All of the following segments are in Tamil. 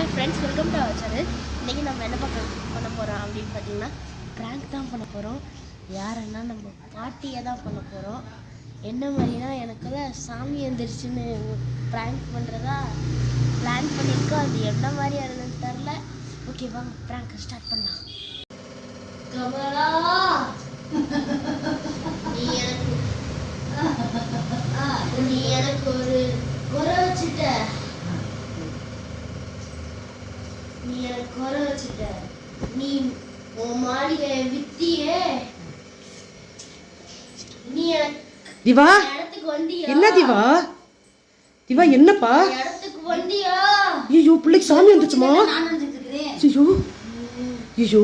Hi friends welcome to our channel இன்றைக்கி நம்ம என்ன பண்ண பண்ண போகிறோம் அப்படின்னு பார்த்தீங்கன்னா ப்ராங்க் தான் பண்ண போகிறோம் யாருன்னா நம்ம பாட்டியை தான் பண்ண போகிறோம் என்ன மாதிரினா எனக்குள்ள சாமி வந்துருச்சுன்னு ப்ராங்க் பண்ணுறதா பிளான் பண்ணியிருக்கோம். அது என்ன மாதிரி ஆகுதுன்னு தெரில ஓகே வாங்க ப்ராங்க் ஸ்டார்ட் பண்ணலாம். கமலா! நீ எனக்கு நீ எனக்கு ஒரு குறை வச்சுட்ட எனக்கு குறை வச்சுட்ட. நீ உன் மாளிகை வித்தியே. நீ திவா என்ன திவா? திவா என்னப்பா? ஐயோ பிள்ளைக்கு சாமி வந்துச்சுமா ஐயோ ஐயோ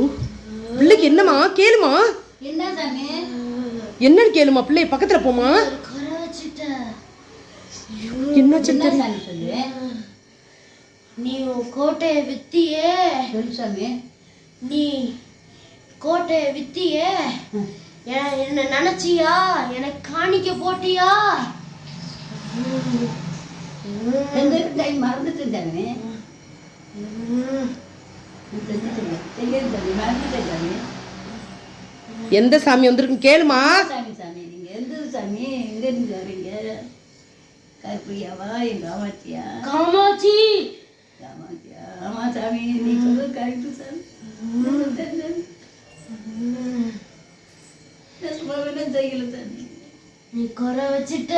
பிள்ளைக்கு என்னம்மா? கேளுமா. என்ன என்னன்னு கேளுமா பிள்ளை பக்கத்துல போமா என்னாச்சு தெரியல நீ உன் கோட்டையை வித்தியே. நீ கோட்டையை வித்தியே. என்ன நினைச்சியா? எனக்கு காணிக்க போட்டியா? எந்த சாமி வந்திருக்குன்னு கேளுமா? கருப்பையாவா? எங்க ஆமாச்சியா காமாட்சி! ஆமாச்சியா ஆமா சாமி. நீ சொல்றது கரெக்டு சாமி. சும்மா வேணா செய்யல சாமி. நீ குறை வச்சுட்ட.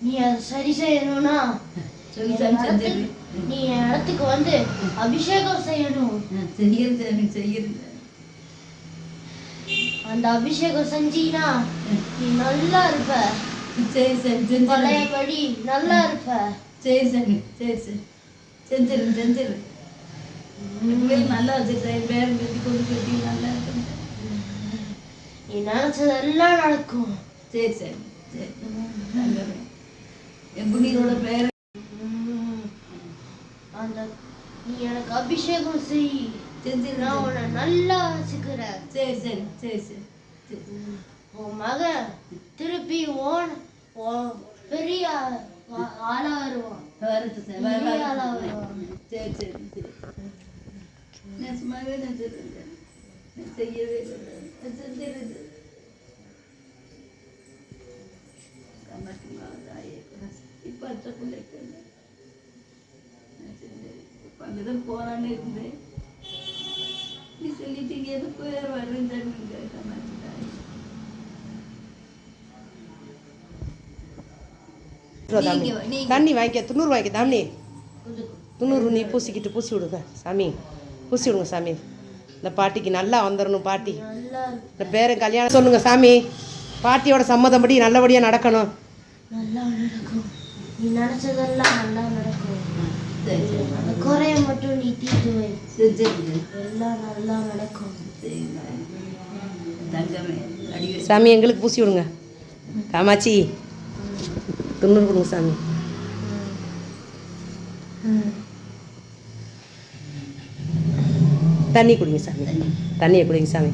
நீ அதை சரி செய்யணும்னா நீ இடத்துக்கு வந்து அபிஷேகம் செய்யணும். செய்யறது செய்யறது அந்த அபிஷேகம் செஞ்சீனா நீ நல்லா இருப்ப. சரி சாமி செஞ்சிரு பழையபடி நல்லா இருப்ப. சரி சாமி சரி சரி செஞ்சிரு. செஞ்சிரு நல்லா வச்சுருக்கேன் பேர் கட்டி கொண்டு கட்டி நல்லா இருக்கும் நீ நினைச்சதெல்லாம் நடக்கும். சரி சரி சரி. என் புண்ணியோட பேர். அந்த நீ எனக்கு அபிஷேகம் செய். செஞ்சிரு நான் உன்னை நல்லா வச்சுக்கிறேன். சரி சரி சரி சரி சரி உன் மகன் திருப்பி ஓன் பெரிய ஆளா வரட்டு சார் சரி சரி நான் சும்மாவே நான் செய்யவே செஞ்சிருது இப்போ அடுத்த பிள்ளைக்கு இப்போ அங்கே தான் இருந்தேன். நீ சொல்லிட்டீங்க எதுக்கு வரேன் தருவீங்க நீங்க தண்ணி வாங்கிக்க துண்ணூறு வாங்கிக்க தாமனி துண்ணூறு நீ பூசிக்கிட்டு பூசி விடுங்க சாமி. பூசி விடுங்க சாமி. இந்த பாட்டிக்கு நல்லா வந்துடணும் பாட்டி. நல்லா இருக்கு. இந்த பேரன் கல்யாணம் சொல்லுங்க சாமி. பாட்டியோட சம்மதப்படி நல்லபடியாக நடக்கணும். நல்லா நடக்கும். நீ நினைச்சதெல்லாம் நல்லா நடக்கும். சரி சரி. அந்த குறைய மட்டும் நீ தீர்த்து வை. செஞ்சிருது எல்லாம் நல்லா நடக்கும். சரி தங்கமே அடிவே சாமி எங்களுக்கு பூசி விடுங்க. காமாட்சி. துண்ணூறு கொடுங்க சாமி தண்ணி குடிங்க சாமி தண்ணியை குடிங்க சாமி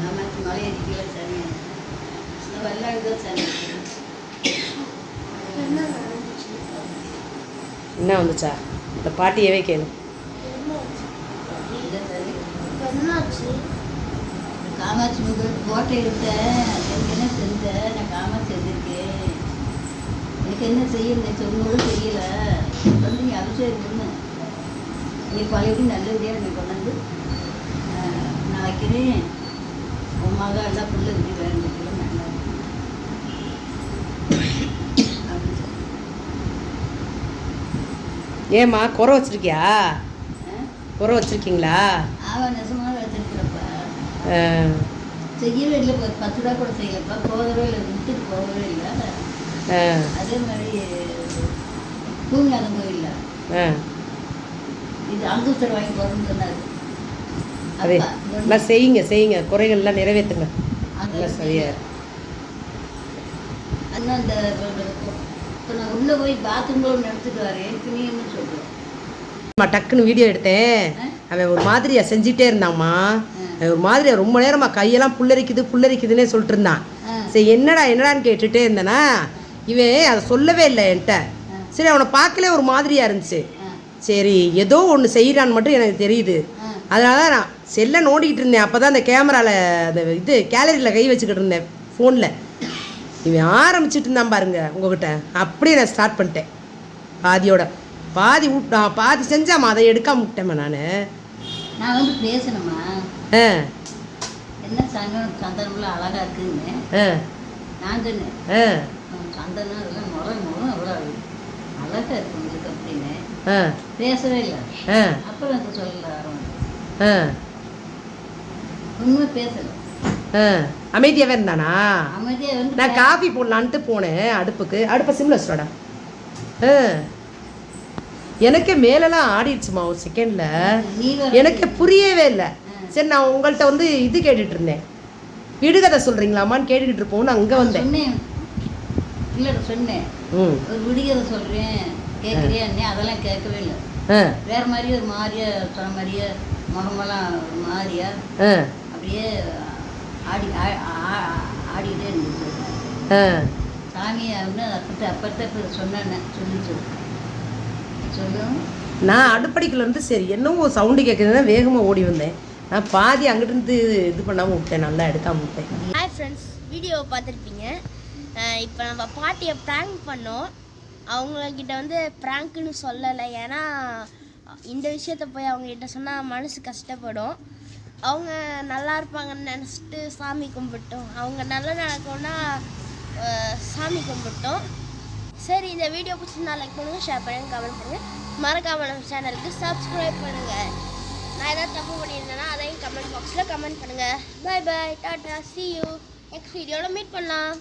ஆமாம் மழை அடிக்கல சாமி வெள்ளாடுதோ சாமி என்ன என்ன வந்துச்சா? இந்த பாட்டியவே கேளு. காமாட்சி முதல் கோட்டை எடுத்தேன். எனக்கு என்ன செஞ்ச நான் காமாட்சி வந்திருக்கேன் எனக்கு என்ன செய்யணும் சொன்னோட தெரியல. வந்து நீ அபிஷேகம் பண்ணு. நீ பழகி நல்லபடியாக நீ கொண்டாந்து நான் வைக்கிறேன். உன் மக எல்லாம் பிள்ளை இப்படி வேணும் நல்லா இருக்கும். அப்படின்னு சொன்னேன். ஏம்மா குறை வச்சிருக்கியா? குறை வச்சிருக்கீங்களா? அவன் நெசமாக வச்சிருக்கிறப்ப. செய்யவே இல்லை பத்து ரூபா கூட செய்யலப்பா. போகவே இல்லை விட்டுட்டு போகவே இல்லை. அதே மாதிரி பூங்காதம் கோயிலில். இது அங்குஸ்தர் வாங்கி போகிறோம்னு சொன்னார். அதே எல்லாம் செய்யுங்க செய்யுங்க. குறைகள்லாம் நிறைவேற்றுங்க. எல்லாம் சரியா அந்த இப்போ நான் உள்ளே போய் பாத்ரூமில் ஒன்று எடுத்துட்டு வரேன். எனக்கு நீ என்ன சொல்கிறேன் அம்மா டக்குன்னு வீடியோ எடுத்தேன். அவன் ஒரு மாதிரியா செஞ்சிட்டே இருந்தாம்மா. ஒரு மாதிரியா ரொம்ப நேரமா கையெல்லாம் புல்லரிக்குது புல்லரிக்குதுன்னே சொல்லிட்டு இருந்தான். சரி என்னடா என்னடான்னு கேட்டுட்டே இருந்தேனா இவன் அதை சொல்லவே இல்லை என்கிட்ட. சரி அவனை பார்க்கல ஒரு மாதிரியா இருந்துச்சு. சரி ஏதோ ஒன்று செய்கிறான்னு மட்டும் எனக்கு தெரியுது. அதனால தான் நான் செல்லை நோண்டிக்கிட்டு இருந்தேன். அப்போ தான் அந்த கேமராவில் அந்த இது கேலரியில் கை வச்சுக்கிட்டு இருந்தேன் ஃபோனில் இவன் ஆரம்பிச்சிட்டு இருந்தான் பாருங்க உங்ககிட்ட. அப்படியே நான் ஸ்டார்ட் பண்ணிட்டேன். பாதியோட. பாதி விட்டா பாதி செஞ்சாம்மா அதை எடுக்காம விட்டேம்மா நான். நான் வந்து பேசணுமா ஆ. என்ன சங்கம் சந்தனம்லாம் அழகா இருக்குன்னு ஆ. நான் சொன்னேன். ஆ. சந்தனம் இதெல்லாம் முறை முகம் அவ்வளோ அழகா இருக்கு உங்களுக்கு அப்படின்னு பேசவே இல்லை. ஆ. அப்புறம் எனக்கு சொல்லல ஆரம்பிச்சு ஆ. உண்மை பேசலை. அமைதியாகவே இருந்தானா நான் காஃபி போடலான்ட்டு போனேன் அடுப்புக்கு. அடுப்பை சிம்ல வச்சுடா எனக்கே மேலெல்லாம் ஆடிடுச்சுமா ஒரு செகண்டில் எனக்கு புரியவே இல்லை. சரி நான் உங்கள்கிட்ட வந்து இது கேட்டுட்டு இருந்தேன் விடுகதை சொல்கிறீங்களாமான்னு கேட்டுக்கிட்டு இருப்போம்னு அங்கே வந்தேன். இல்லை சொன்னேன். ம். ஒரு விடியதை சொல்கிறேன் கேட்குறியா அண்ணே அதெல்லாம் கேட்கவே இல்லை. வேற மாதிரியே ஒரு மாதிரியா சொன்ன மாதிரியே முகமெல்லாம் ஒரு மாதிரியா? அப்படியே ஆடி ஆ- ஆ- ஆடிக்கிட்டே இருந்துச்சு. சாமி அப்படின்னு அப்பட்ட இப்போ சொன்னேன் சொல்லி சொல்லு சொல்லும். நான் அடுப்படிக்குள்ள இருந்து சரி என்னவோ சவுண்டு கேட்குதுன்னா வேகமாக ஓடி வந்தேன். நான் பாதி அங்கிட்டு இருந்து இது பண்ணாமல் விட்டேன் நல்லா எடுக்காமல் விட்டேன். ஹாய் ஃப்ரெண்ட்ஸ் வீடியோவை பார்த்துருப்பீங்க. இப்போ நம்ம பாட்டியை ப்ராங்க் பண்ணோம். அவங்கக்கிட்ட வந்து ப்ராங்க்னு சொல்லலை. ஏன்னா இந்த விஷயத்த போய் அவங்ககிட்ட சொன்னால் மனசு கஷ்டப்படும். அவங்க நல்லா இருப்பாங்கன்னு நினச்சிட்டு சாமி கும்பிட்டோம். அவங்க நல்லா நடக்கும்னா சாமி கும்பிட்டோம். சரி இந்த வீடியோ பிடிச்சிருந்தா லைக் பண்ணுங்கள் ஷேர் பண்ணுங்கள் கமெண்ட் பண்ணுங்கள் மறக்காம நம்ம சேனலுக்கு சப்ஸ்கிரைப் பண்ணுங்கள் நான் ஏதாவது தப்பு பண்ணியிருந்தேன்னா அதையும் கமெண்ட் பாக்ஸில் கமெண்ட் பண்ணுங்கள் bye bye tata see you next வீடியோவில் மீட் பண்ணலாம்.